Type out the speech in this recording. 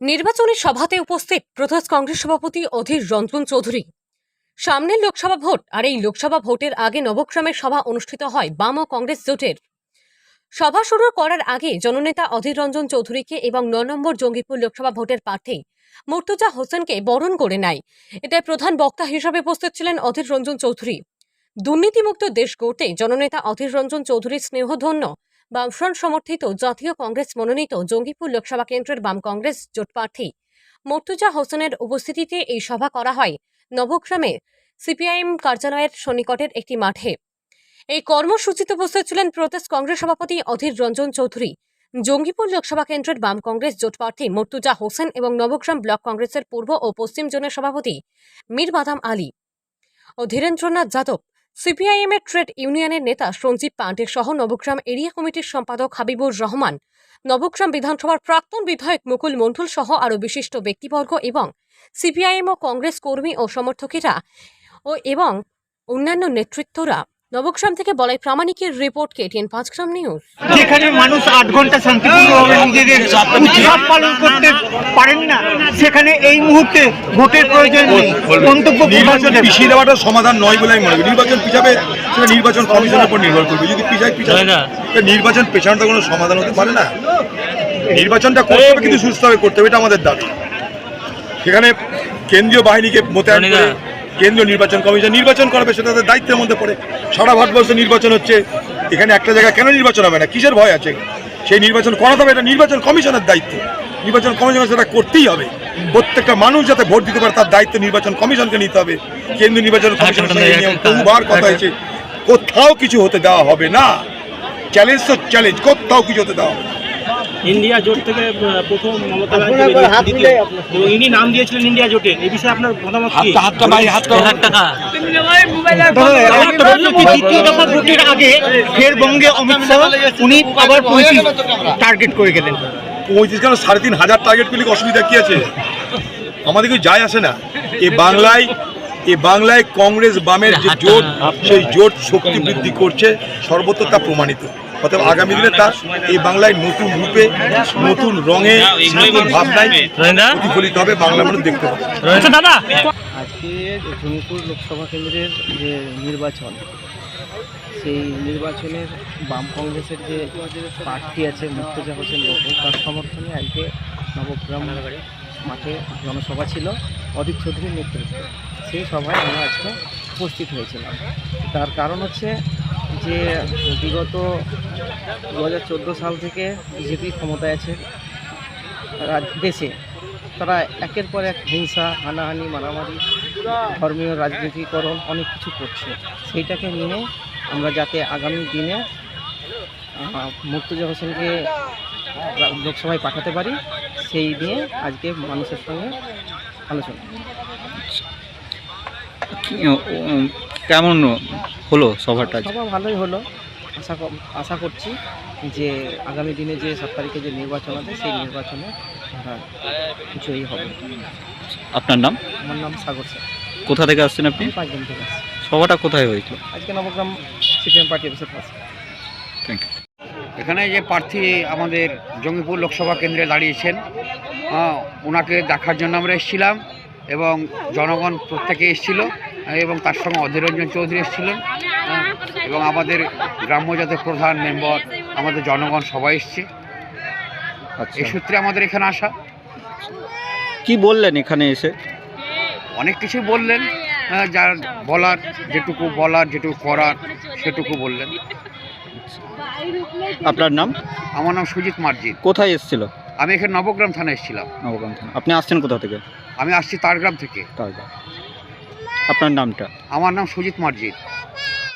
নির্বাচনী সভাতে উপস্থিত প্রদেশ কংগ্রেস সভাপতি অধীর রঞ্জন চৌধুরী। সামনের লোকসভা ভোট আর এই লোকসভা ভোটের আগে নবগ্রামের সভা অনুষ্ঠিত হয় বাম ও কংগ্রেস জোটের। সভা শুরু করার আগে জননেতা অধীর রঞ্জন চৌধুরীকে এবং ন নম্বর জঙ্গিপুর লোকসভা ভোটের প্রার্থী মুর্তুজা হোসেনকে বরণ করে নেয়। এতে প্রধান বক্তা হিসাবে উপস্থিত ছিলেন অধীর রঞ্জন চৌধুরী। দুর্নীতিমুক্ত দেশ গড়তে জননেতা অধীর রঞ্জন চৌধুরীর স্নেহধন্য বামফ্রন্ট সমর্থিত জাতীয় কংগ্রেস মনোনীত জঙ্গিপুর লোকসভা কেন্দ্রের বাম কংগ্রেস জোট প্রার্থী মর্তুজা হোসেনের উপস্থিতিতে এই সভা করা হয় নবগ্রামে সিপিআইএম কার্যালয়ের সন্নিকটের একটি মাঠে। এই কর্মসূচিতে উপস্থিত ছিলেন প্রদেশ কংগ্রেস সভাপতি অধীর রঞ্জন চৌধুরী, জঙ্গিপুর লোকসভা কেন্দ্রের বাম কংগ্রেস জোট প্রার্থী মর্তুজা হোসেন এবং নবগ্রাম ব্লক কংগ্রেসের পূর্ব ও পশ্চিম জোনের সভাপতি মীর বাদাম আলী। ও ধীরেন্দ্রনাথ যাদব সিপিআইএম এর ট্রেড ইউনিয়নের নেতা সঞ্জীব পান্ডে সহ নবগ্রাম এরিয়া কমিটির সম্পাদক হাবিবুর রহমান, নবগ্রাম বিধানসভার প্রাক্তন বিধায়ক মুকুল মন্ডল সহ আরও বিশিষ্ট ব্যক্তিবর্গ এবং সিপিআইএম ও কংগ্রেস কর্মী ও সমর্থকেরা ও এবং অন্যান্য নেতৃত্বরা নবগ্রাম থেকে বলাই প্রামাণিকের রিপোর্ট কেটিএন পাঁচগ্রাম নিউজ। যেখানে মানুষ আট ঘণ্টা শান্তিপূর্ণভাবে নিজেদের উৎসব পালন করতে পারেন না সেখানে এই মুহূর্তে ভোটের প্রয়োজন নেই। মন্তব্য নির্বাচন পিছিয়ে দেওয়াটা সমাধান নয় বলে আমি মনে করি। নির্বাচন পিছাবে সেটা নির্বাচন কমিশনের উপর নির্ভর করবে। যদি পিছায় পিছাবে তা নির্বাচন পেছানোটা কোনো সমাধান হতে পারে না। নির্বাচনটা করতে হবে কিন্তু সুস্থভাবে করতে হবে এটা আমাদের দাবি। সেখানে কেন্দ্রীয় বাহিনীকে মোতায়েন করে কেন্দ্রীয় নির্বাচন কমিশন নির্বাচন করবে সেটা তাদের দায়িত্বের মধ্যে পড়ে। সারা ভারতবর্ষে নির্বাচন হচ্ছে। এখানে একটা জায়গায় কেন নির্বাচন হবে না? কিসের ভয় আছে? সেই নির্বাচন করাতে হবে এটা নির্বাচন কমিশনের দায়িত্ব। নির্বাচন কমিশন সেটা করতেই হবে। প্রত্যেকটা মানুষ যাতে ভোট দিতে পারে তার দায়িত্ব নির্বাচন কমিশনকে নিতে হবে। কেন্দ্রীয় নির্বাচন কমিশনের সঙ্গে বহুবার কথা হয়েছে। কোথাও কিছু হতে দেওয়া হবে না। চ্যালেঞ্জ তো চ্যালেঞ্জ কোথাও কিছু হতে দেওয়া হবে। ইন্ডিয়া জোট থেকে প্রথম মমতা ব্যানার্জি এবং ইনি নাম দিয়েছিলেন ইন্ডিয়া জোটের এই বিষয়ে আপনার মতামত কি? তৃতীয় দফা ভোটের আগে ফের বঙ্গে অমিত শাহ উনি আবার পঁয়ত্রিশ টার্গেট করে গেলেন। পঁয়ত্রিশ কেন? সাড়ে তিন হাজার টার্গেট অসুবিধা কি আছে? আমাদের কিছু যায় আসে না। এ বাংলায় এ বাংলায় কংগ্রেস বামের যে জোট সেই জোট শক্তি বৃদ্ধি করছে সর্বত্র তা প্রমাণিত। অতএব আগামী দিনে তা এই বাংলায় নতুন রূপে নতুন রঙে নতুন ভাবনায় প্রতিফলিত হবে বাংলা মানুষ দেখতে পাবে। আজকে জঙ্গিপুর লোকসভা কেন্দ্রের যে নির্বাচন সেই নির্বাচনের বাম কংগ্রেসের যে প্রার্থী আছে মুর্তজা হোসেন বকুল তার সমর্থনে আজকে নবগ্রাম মাঠে জনসভা ছিল অধীর চৌধুরীর নেতৃত্বে। সেই সভায় আমরা আজকে উপস্থিত হয়েছিলাম। তার কারণ হচ্ছে যে বিগত দু হাজার চোদ্দ সাল থেকে বিজেপি ক্ষমতায় আছে দেশে, তারা একের পর এক হিংসা, হানাহানি, মারামারি, ধর্মীয় রাজনীতিকরণ, অনেক কিছু করছে। সেইটাকে নিয়ে আমরা যাতে আগামী দিনে মুর্তজা হোসেনকে লোকসভায় পাঠাতে পারি, সেই নিয়ে আজকে মানুষের সঙ্গে আলোচনা। কেমন হলো সভাটা সভা ভালোই হলো। আশা আশা করছি যে আগামী দিনে যে সাত তারিখে যে নির্বাচন হবে সেই নির্বাচনে জয়ী হবে আপনার নাম? আমার নাম সাগর স্যার। কোথা থেকে আসছেন আপনি? পাঁচজন থেকে আসছি। সভাটা কোথায় হয়েছিল? আজকে নবগ্রাম সিপিএম পার্টি অফিসের পাশে থ্যাংক ইউ এখানে যে প্রার্থী আমাদের জঙ্গিপুর লোকসভা কেন্দ্রে দাঁড়িয়েছেন ওনাকে দেখার জন্য আমরা এসেছিলাম। এবং জনগণ প্রত্যেকে এসেছিল এবং তার সঙ্গে অধীর রঞ্জন চৌধুরী এসেছিলেন এবং আমাদের গ্রাম্য জাতের প্রধান মেম্বার আমাদের জনগণ সবাই এসছে। আচ্ছা। এই সূত্রে আমাদের এখানে আসা। কি বললেন এখানে এসে? অনেক কিছু বললেন যার বলার যেটুকু বলার যেটুকু করার সেটুকু বললেন। আপনার নাম? আমার নাম সুজিত মার্জি কোথায় এসেছিল? আমি এখানে নবগ্রাম থানায় এসেছিলাম। নবগ্রাম থানা। আপনি আসছেন কোথা থেকে? আমি আসছি তারগ্রাম থেকে। তারগ্রাম। আপনার নামটা? আমার নাম সুজিত মার্জিত